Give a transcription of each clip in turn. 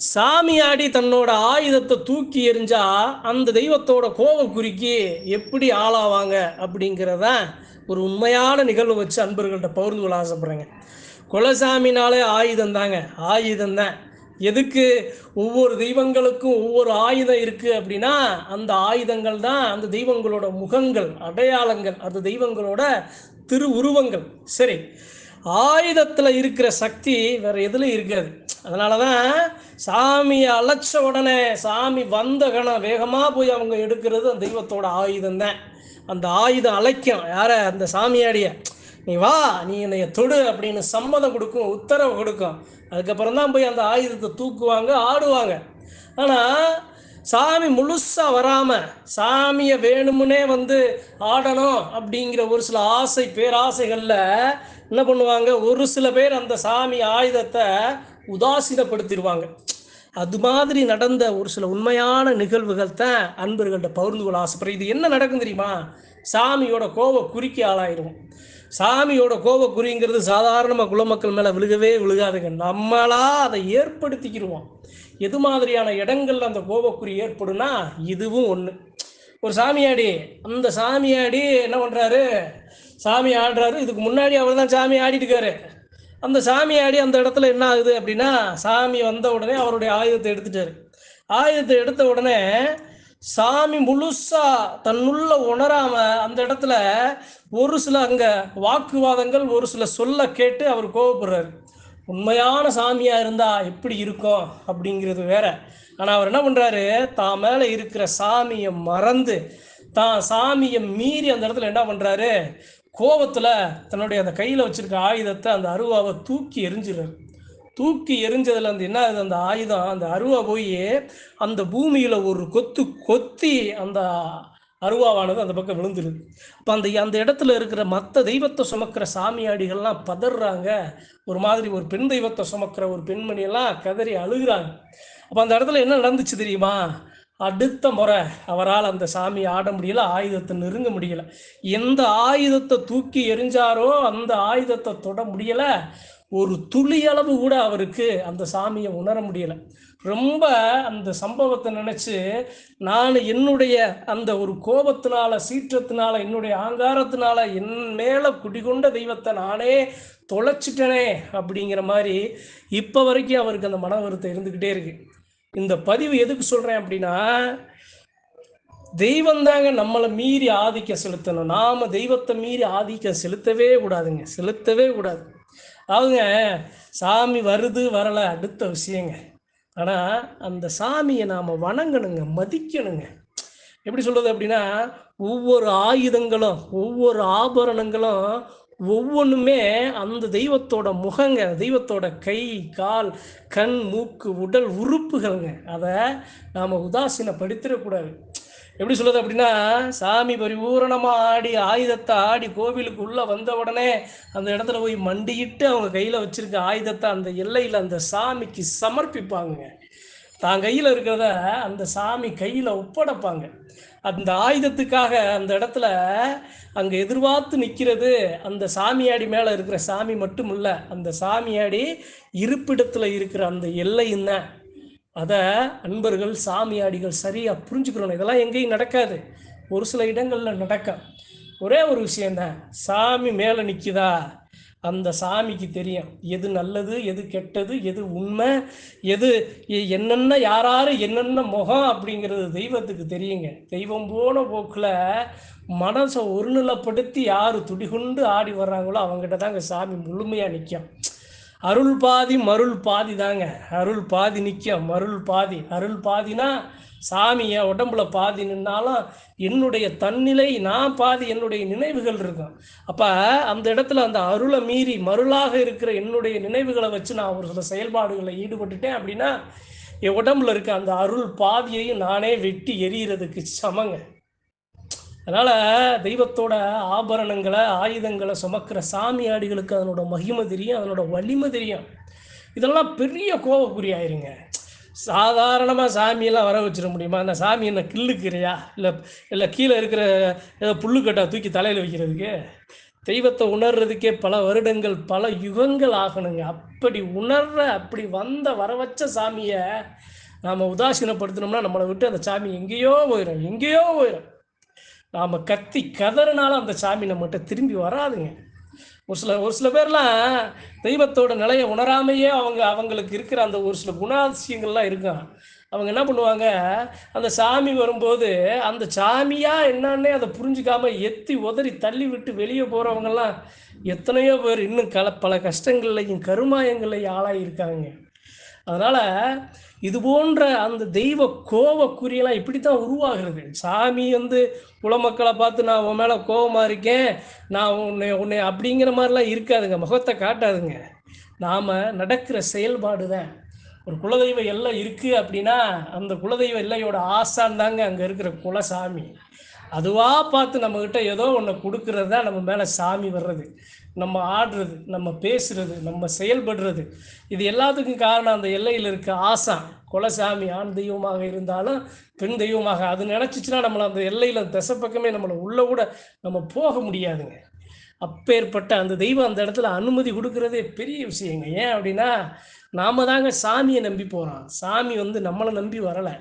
சாமியாடி தன்னோட ஆயுதத்தை தூக்கி எறிஞ்சா அந்த தெய்வத்தோட கோபம் குறுக்கி எப்படி ஆளாவாங்க அப்படிங்கிறத ஒரு உண்மையான நிகழ்வு வச்சு அன்பர்கள்ட்ட பகிர்ந்து கொள்ள ஆசைப்பட்றேங்க. குலசாமினாலே ஆயுதம் தாங்க ஆயுதம் தான் எதுக்கு? ஒவ்வொரு தெய்வங்களுக்கும் ஒவ்வொரு ஆயுதம் இருக்குது அப்படின்னா அந்த ஆயுதங்கள் தான் அந்த தெய்வங்களோட முகங்கள் அடையாளங்கள் அந்த தெய்வங்களோட திரு உருவங்கள் சரி. ஆயுதத்தில் இருக்கிற சக்தி வேற எதுலையும் இருக்காது. அதனால தான் சாமியை அழைச்ச உடனே சாமி வந்த கணம் வேகமாக போய் அவங்க எடுக்கிறது அந்த தெய்வத்தோட ஆயுதம் தான். அந்த ஆயுதம் அழைக்கும். யார? அந்த சாமியாடிய. நீ வா நீ என்னைய தொடு அப்படின்னு சம்மதம் கொடுக்கும் உத்தரவு கொடுக்கும். அதுக்கப்புறம் தான் போய் அந்த ஆயுதத்தை தூக்குவாங்க ஆடுவாங்க. ஆனால் சாமி முழுசாக வராமல் சாமியை வேணும்னே வந்து ஆடணும் அப்படிங்கிற ஒரு சில ஆசை பேராசைகளில் என்ன பண்ணுவாங்க? ஒரு சில பேர் அந்த சாமி ஆயுதத்தை உதாசீனப்படுத்திடுவாங்க. அது மாதிரி நடந்த ஒரு சில உண்மையான நிகழ்வுகள் தான் அன்பர்கள்ட்ட பகிர்ந்து கொள்ள ஆசைப்படுறேன். இது என்ன நடக்கும் தெரியுமா? சாமியோட கோப குறிக்க ஆளாயிரும். சாமியோட கோபக்குறிங்கிறது சாதாரணமாக குலமக்கள் மேலே விழுகவே விழுகாதுங்க. நம்மளா அதை ஏற்படுத்திக்கிடுவோம் எது மாதிரியான இடங்கள்ல அந்த கோபக்குறி ஏற்படுனா இதுவும் ஒன்று ஒரு சாமியாடி அந்த சாமியாடி என்ன பண்ணுறாரு சாமி ஆடுறாரு. இதுக்கு முன்னாடி அவர் தான் சாமி ஆடிட்டுருக்காரு. அந்த சாமி ஆடி அந்த இடத்துல என்ன ஆகுது அப்படின்னா சாமி வந்த உடனே அவருடைய ஆயுதத்தை எடுத்துட்டாரு. ஆயுதத்தை எடுத்த உடனே சாமி முழுசா தன்னுள்ள உணராம அந்த இடத்துல ஒரு சில அங்க வாக்குவாதங்கள் ஒரு சில சொல்ல கேட்டு அவர் கோவப்படுறாரு. உண்மையான சாமியா இருந்தா எப்படி இருக்கும் அப்படிங்கிறது வேற. ஆனா அவர் என்ன பண்றாரு? தான் மேல இருக்கிற சாமியை மறந்து தான் சாமியை மீறி அந்த இடத்துல என்ன பண்றாரு? கோபத்துல தன்னுடைய அந்த கையில வச்சிருக்க ஆயுதத்தை அந்த அருவாவை தூக்கி எரிஞ்சிடுறாரு தூக்கி எரிஞ்சதுல அந்த என்ன ஆகுது? அந்த ஆயுதம் அந்த அருவா போய் அந்த பூமியில ஒரு கொத்து கொத்தி அந்த அருவாவானது அந்த பக்கம் விழுந்துருது. அப்போ அந்த அந்த இடத்துல இருக்கிற மற்ற தெய்வத்தை சுமக்கிற சாமியாடிகள்லாம் பதறாங்க. ஒரு மாதிரி ஒரு பெண் தெய்வத்தை சுமக்கிற ஒரு பெண்மணியெல்லாம் கதறி அழுகுறாங்க. அப்போ அந்த இடத்துல என்ன நடந்துச்சு தெரியுமா? அடுத்த முறை அவரால் அந்த சாமி ஆட முடியல ஆயுதத்தை நெருங்க முடியல. எந்த ஆயுதத்தை தூக்கி எரிஞ்சாரோ அந்த ஆயுதத்தை தொட முடியல. ஒரு துளி அளவு கூட அவருக்கு அந்த சாமியை உணர முடியல. ரொம்ப அந்த சம்பவத்தை நினைச்சு நான் என்னுடைய அந்த ஒரு கோபத்தினால சீற்றத்தினால என்னுடைய ஆங்காரத்தினால என் மேல குடிகொண்ட தெய்வத்தை நானே தொலைச்சிட்டனே அப்படிங்கிற மாதிரி இப்போ வரைக்கும் அவருக்கு அந்த மன வருத்தம் இருந்துக்கிட்டே இருக்கு. இந்த பதிவு எதுக்கு சொல்றேன் அப்படின்னா தெய்வம் தாங்க நம்மளை மீறி ஆதிக்க செலுத்தணும். நாம தெய்வத்தை மீறி ஆதிக்கம் செலுத்தவே கூடாதுங்க. செலுத்தவே கூடாது. அவங்க சாமி வருது வரலை அடுத்த விஷயங்க. ஆனால் அந்த சாமியை நாம் வணங்கணுங்க மதிக்கணுங்க. எப்படி சொல்கிறது அப்படின்னா ஒவ்வொரு ஆயுதங்களும் ஒவ்வொரு ஆபரணங்களும் ஒவ்வொன்றுமே அந்த தெய்வத்தோட முகங்க தெய்வத்தோட கை கால் கண் மூக்கு உடல் உறுப்புகள்ங்க. அதை நாம் உதாசீனப்படுத்திடக்கூடாது. எப்படி சொல்லுது அப்படின்னா சாமி பரிபூரணமாக ஆடி ஆயுதத்தை ஆடி கோவிலுக்கு உள்ளே வந்த உடனே அந்த இடத்துல போய் மண்டியிட்டு அவங்க கையில் வச்சுருக்க ஆயுதத்தை அந்த எல்லையில் அந்த சாமிக்கு சமர்ப்பிப்பாங்க. தான் கையில் இருக்கிறத அந்த சாமி கையில் ஒப்படைப்பாங்க. அந்த ஆயுதத்துக்காக அந்த இடத்துல அங்கே எதிர்பார்த்து நிற்கிறது அந்த சாமியாடி மேலே இருக்கிற சாமி மட்டும் இல்லை அந்த சாமியாடி இருப்பிடத்தில் இருக்கிற அந்த எல்லையும் தான் அதை அன்பர்கள் சாமியாடிகள் சரியாக புரிஞ்சுக்கிறோம் இதெல்லாம் எங்கேயும் நடக்காது. ஒரு சில இடங்களில் நடக்கும் ஒரே ஒரு விஷயந்தான் சாமி மேலே நிற்குதா அந்த சாமிக்கு தெரியும். எது நல்லது எது கெட்டது எது உண்மை எது என்னென்ன யாராரு என்னென்ன முகம் அப்படிங்கிறது தெய்வத்துக்கு தெரியுங்க. தெய்வம் போன போக்கில் மனசை ஒருநிலைப்படுத்தி யார் துடிகுண்டு ஆடி வர்றாங்களோ அவங்ககிட்ட தாங்க சாமி முழுமையாக நிற்கும் அருள் பாதி மருள் பாதி தாங்க. அருள் பாதி நிற்கும் மருள் பாதி. அருள் பாதினா சாமியை உடம்புல பாதி நின்னாலும் என்னுடைய தன்னிலை நான் பாதி என்னுடைய நினைவுகள் இருக்கும். அப்போ அந்த இடத்துல அந்த அருளை மீறி மருளாக இருக்கிற என்னுடைய நினைவுகளை வச்சு நான் ஒரு சில செயல்பாடுகளில் ஈடுபட்டுட்டேன் அப்படின்னா என் உடம்புல இருக்க அந்த அருள் பாதியையும் நானே வெட்டி எறிகிறதுக்கு சமங்க. அதனால் தெய்வத்தோட ஆபரணங்களை ஆயுதங்களை சுமக்கிற சாமியாடிகளுக்கு அதனோட மகிமை தெரியும் அதனோட வலிமை தெரியும். இதெல்லாம் பெரிய கோபக்குறியாயிருங்க. சாதாரணமாக சாமியெல்லாம் வர வச்சிட முடியுமா? அந்த சாமி என்ன கில்லுக்கிறியா இல்லை இல்லை கீழே இருக்கிற ஏதோ புல்லுக்கட்டை தூக்கி தலையில் வைக்கிறதுக்கு? தெய்வத்தை உணர்றதுக்கே பல வருடங்கள் பல யுகங்கள் ஆகணுங்க. அப்படி உணர்ற அப்படி வந்த வர வச்ச சாமியை நாம் உதாசீனப்படுத்தினோம்னா நம்மளை விட்டு அந்த சாமி எங்கேயோ போயிடும் எங்கேயோ போயிடும் நாம் கத்தி கதறினாலும் அந்த சாமி நம்மகிட்ட திரும்பி வராதுங்க. ஒரு சில ஒரு சில பேர்லாம் தெய்வத்தோட நிலையை உணராமையே அவங்க அவங்களுக்கு இருக்கிற அந்த ஒரு சில குணாதிசயங்கள்லாம் இருக்கும். அவங்க என்ன பண்ணுவாங்க? அந்த சாமி வரும்போது அந்த சாமியா என்னன்னே அதை புரிஞ்சுக்காம எத்தி உதறி தள்ளி விட்டு வெளியே போகிறவங்கெல்லாம் எத்தனையோ பேர் இன்னும் கல பல கஷ்டங்கள்லையும் கருமாயங்கள்லையும் ஆளாகியிருக்காங்க அதனால் இது போன்ற அந்த தெய்வ கோவக்குறியெல்லாம் இப்படி தான் உருவாகிறது. சாமி வந்து குலமக்களை பார்த்து நான் உன் மேலே கோபமாக இருக்கேன். நான் உன்னை உன்னை அப்படிங்கிற மாதிரிலாம் இருக்காதுங்க. முகத்தை காட்டாதுங்க. நாம் நடக்கிற செயல்பாடு தான் ஒரு குலதெய்வ எல்லை இருக்குது அப்படின்னா அந்த குலதெய்வ எல்லையோட ஆசான் தாங்க அங்கே இருக்கிற குலசாமி அதுவாக பார்த்து நம்மக்கிட்ட ஏதோ ஒன்று கொடுக்கறது தான் நம்ம மேலே சாமி வர்றது. நம்ம ஆடுறது நம்ம பேசுறது நம்ம செயல்படுறது இது எல்லாத்துக்கும் காரணம் அந்த எல்லையில் இருக்க ஆசா. குலசாமி ஆண் தெய்வமாக இருந்தாலும் பெண் தெய்வமாக. அது நினச்சிச்சுன்னா நம்மளை அந்த எல்லையில் திசை பக்கமே நம்மளை உள்ளே கூட நம்ம போக முடியாதுங்க. அப்பேற்பட்ட அந்த தெய்வம் அந்த இடத்துல அனுமதி கொடுக்கறதே பெரிய விஷயங்க. ஏன் அப்படின்னா நாம தாங்க சாமியை நம்பி போகிறோம் சாமி வந்து நம்மளை நம்பி வரலை.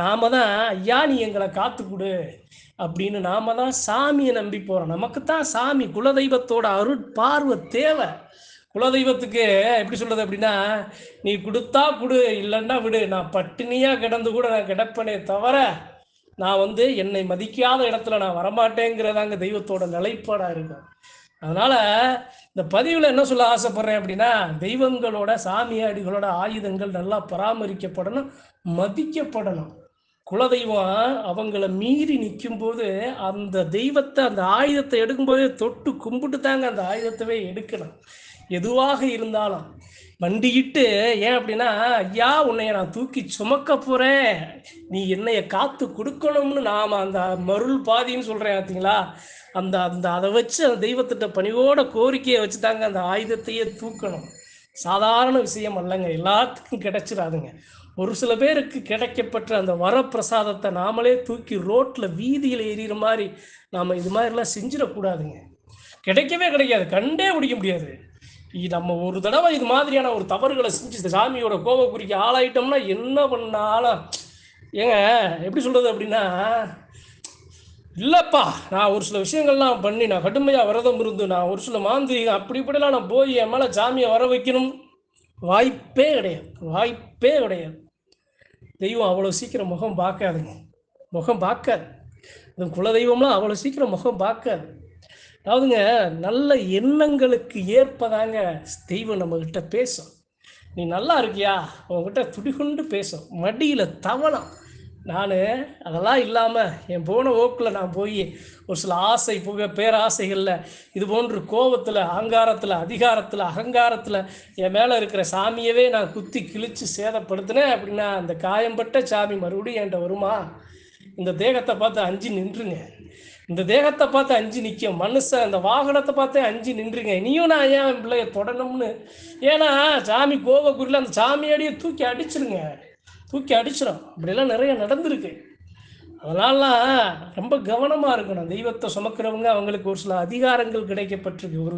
நாம தான் ஐயா நீ எங்களை காத்து கொடு. அப்படின்னு நாம தான் சாமியை நம்பி போகிறோம் நமக்கு தான் சாமி குலதெய்வத்தோட அருட்பார்வை தேவை. குலதெய்வத்துக்கு எப்படி சொல்கிறது அப்படின்னா நீ கொடுத்தா கொடு இல்லைன்னா விடு. நான் பட்டினியாக கிடந்து கூட நான் கிடப்பனே தவிர நான் வந்து என்னை மதிக்காத இடத்துல நான் வரமாட்டேங்கிறதாங்க தெய்வத்தோட நிலைப்பாடாக இருக்கும். அதனால் இந்த பதிவில் என்ன சொல்ல ஆசைப்பட்றேன் அப்படின்னா தெய்வங்களோட சாமியாடிகளோட ஆயுதங்கள் நல்லா பராமரிக்கப்படணும் மதிக்கப்படணும். குலதெய்வம் அவங்கள மீறி நிற்கும்போது அந்த தெய்வத்தை அந்த ஆயுதத்தை எடுக்கும்போதே தொட்டு கும்பிட்டு தாங்க அந்த ஆயுதத்தவே எடுக்கணும். எதுவாக இருந்தாலும். வண்டிக்கிட்டு ஏன் அப்படின்னா ஐயா உன்னைய நான் தூக்கி சுமக்க போகிறேன் நீ என்னைய காத்து கொடுக்கணும்னு நாம் அந்த மருள் பாதின்னு சொல்கிறேன் பார்த்தீங்களா? அந்த அந்த அதை வச்சு அந்த தெய்வத்திட்ட பணியோட கோரிக்கையை வச்சு தாங்க அந்த ஆயுதத்தையே தூக்கணும். சாதாரண விஷயம் அல்லங்க. எல்லாத்துக்கும் கிடைச்சிடாதுங்க ஒரு சில பேருக்கு கிடைக்கப்பட்ட அந்த வரப்பிரசாதத்தை நாமளே தூக்கி ரோட்டில் வீதியில் எறிகிற மாதிரி நாம் இது மாதிரிலாம் செஞ்சிடக்கூடாதுங்க. கிடைக்கவே கிடைக்காது. கண்டே பிடிக்க முடியாது. நம்ம ஒரு தடவை இது மாதிரியான ஒரு தவறுகளை செஞ்சு சாமியோட கோப கோபக்குறிக்கு ஆளாயிட்டோம்னா என்ன பண்ணாலும் ஏங்க எப்படி சொல்கிறது அப்படின்னா இல்லைப்பா நான் ஒரு சில விஷயங்கள்லாம் பண்ணி நான் கடுமையாக விரதம் இருந்து நான் ஒரு சில மாந்திரிகம் அப்படி இப்படிலாம் நான் போய் என் மேலே சாமியை வர வைக்கணும் வாய்ப்பே கிடையாது வாய்ப்பே கிடையாது. தெய்வம் அவ்வளோ சீக்கிரம் முகம் பார்க்காதுங்க. முகம் பார்க்காது. இந்த குலதெய்வம்லாம் அவ்வளோ சீக்கிரம் முகம் பார்க்காது. அதாவதுங்க நல்ல எண்ணங்களுக்கு ஏற்பதாங்க தெய்வம் நம்மக்கிட்ட பேசும். நீ நல்லா இருக்கியா? உங்ககிட்ட துடிகுண்டு பேசும். மடியில் தவளம். நான் அதெல்லாம் இல்லாமல் என் போன ஓக்கில் நான் போய் ஒரு சில ஆசை புக பேராசைகளில் இது போன்று கோபத்தில் அகங்காரத்தில் அதிகாரத்தில் அகங்காரத்தில் என் மேலே இருக்கிற சாமியவே நான் குத்தி கிழித்து சேதப்படுத்தினேன் அப்படின்னா அந்த காயம்பட்ட சாமி மறுபடியும் என்கிட்ட வருமா? இந்த தேகத்தை பார்த்து அஞ்சு நின்றுங்க. இந்த தேகத்தை பார்த்து அஞ்சு நிற்கும் மனுஷன் அந்த வாகனத்தை பார்த்தே அஞ்சு நின்றுங்க. நீயும் நான் ஏன் பிள்ளைய தொடணும்னு? ஏன்னா சாமி கோவக்குறியில் அந்த சாமியாடியே தூக்கி அடிச்சிருங்க. தூக்கி அடிச்சிடும் அப்படிலாம் நிறைய நடந்திருக்கு. அதனாலாம் ரொம்ப கவனமாக இருக்கணும். தெய்வத்தை சுமக்கிறவங்க அவங்களுக்கு ஒரு சில அதிகாரங்கள் கிடைக்கப்பட்டிருக்கு. ஒரு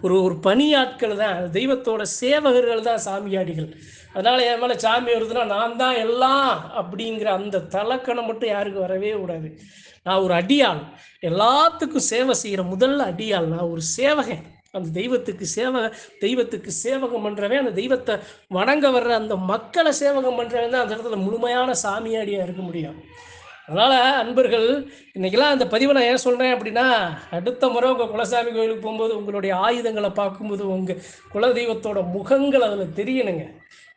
ஒரு ஒரு பணியாட்கள் தான். தெய்வத்தோட சேவகர்கள் தான் சாமியாடிகள் அதனால் என் மேலே சாமி வருதுன்னா நான் தான் எல்லாம் அப்படிங்கிற அந்த தலக்கணம் மட்டும் யாருக்கும் வரவே கூடாது. நான் ஒரு அடியாள். எல்லாத்துக்கும் சேவை செய்கிற முதல்ல அடியாள். நான் ஒரு சேவகன். அந்த தெய்வத்துக்கு சேவக தெய்வத்துக்கு சேவகம் பண்ணுறவன் அந்த தெய்வத்தை வணங்க வர்ற அந்த மக்களை சேவகம் பண்ணுறவன் தான் அந்த இடத்துல முழுமையான சாமியாடியாக இருக்க முடியும். அதனால் அன்பர்கள் இன்றைக்கெல்லாம் அந்த பதிவை நான் ஏன் சொல்கிறேன் அப்படின்னா அடுத்த முறை உங்கள் குலசாமி கோயிலுக்கு போகும்போது உங்களுடைய ஆயுதங்களை பார்க்கும்போது உங்கள் குலதெய்வத்தோட முகங்கள் அதில் தெரியணுங்க.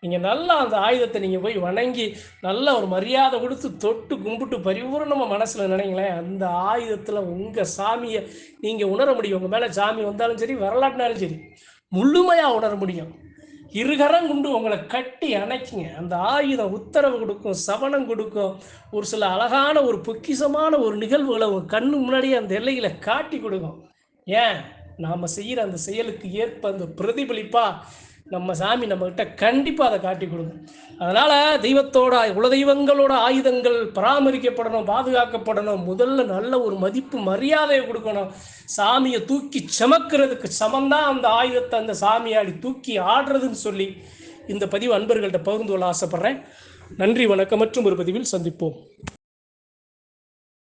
நீங்கள் நல்லா அந்த ஆயுதத்தை நீங்கள் போய் வணங்கி நல்லா ஒரு மரியாதை கொடுத்து தொட்டு கும்பிட்டு பரிபூர்ணமாக மனசில் நினைங்களேன் அந்த ஆயுதத்தில் உங்கள் சாமியை நீங்கள் உணர முடியும். உங்கள் மேலே சாமி வந்தாலும் சரி வரலாற்றினாலும் சரி முழுமையாக உணர முடியும். இருகரம் கொண்டு உங்களை கட்டி அணைச்சிங்க. அந்த ஆயுதம் உத்தரவு கொடுக்கும் சவனம் கொடுக்கும். ஒரு சில அழகான ஒரு பொக்கிஷமான ஒரு நிகழ்வுகளை உங்கள் கண்ணு முன்னாடியே அந்த எல்லையில் காட்டி கொடுக்கும். ஏன்? நாம் செய்கிற அந்த செயலுக்கு ஏற்ப அந்த பிரதிபலிப்பாக நம்ம சாமி நம்மகிட்ட கண்டிப்பாக அதை காட்டி கொடுக்கும் அதனால் தெய்வத்தோட குலதெய்வங்களோட ஆயுதங்கள் பராமரிக்கப்படணும் பாதுகாக்கப்படணும். முதல்ல நல்ல ஒரு மதிப்பு மரியாதையை கொடுக்கணும். சாமியை தூக்கி சமக்கிறதுக்கு சமந்தான் அந்த ஆயுதத்தை அந்த சாமியாடி தூக்கி ஆடுறதுன்னு சொல்லி இந்த பதிவு அன்பர்கள்ட்ட பகிர்ந்து கொள்ள ஆசைப்பட்றேன். நன்றி வணக்கம் மற்றும் ஒரு பதிவில் சந்திப்போம்.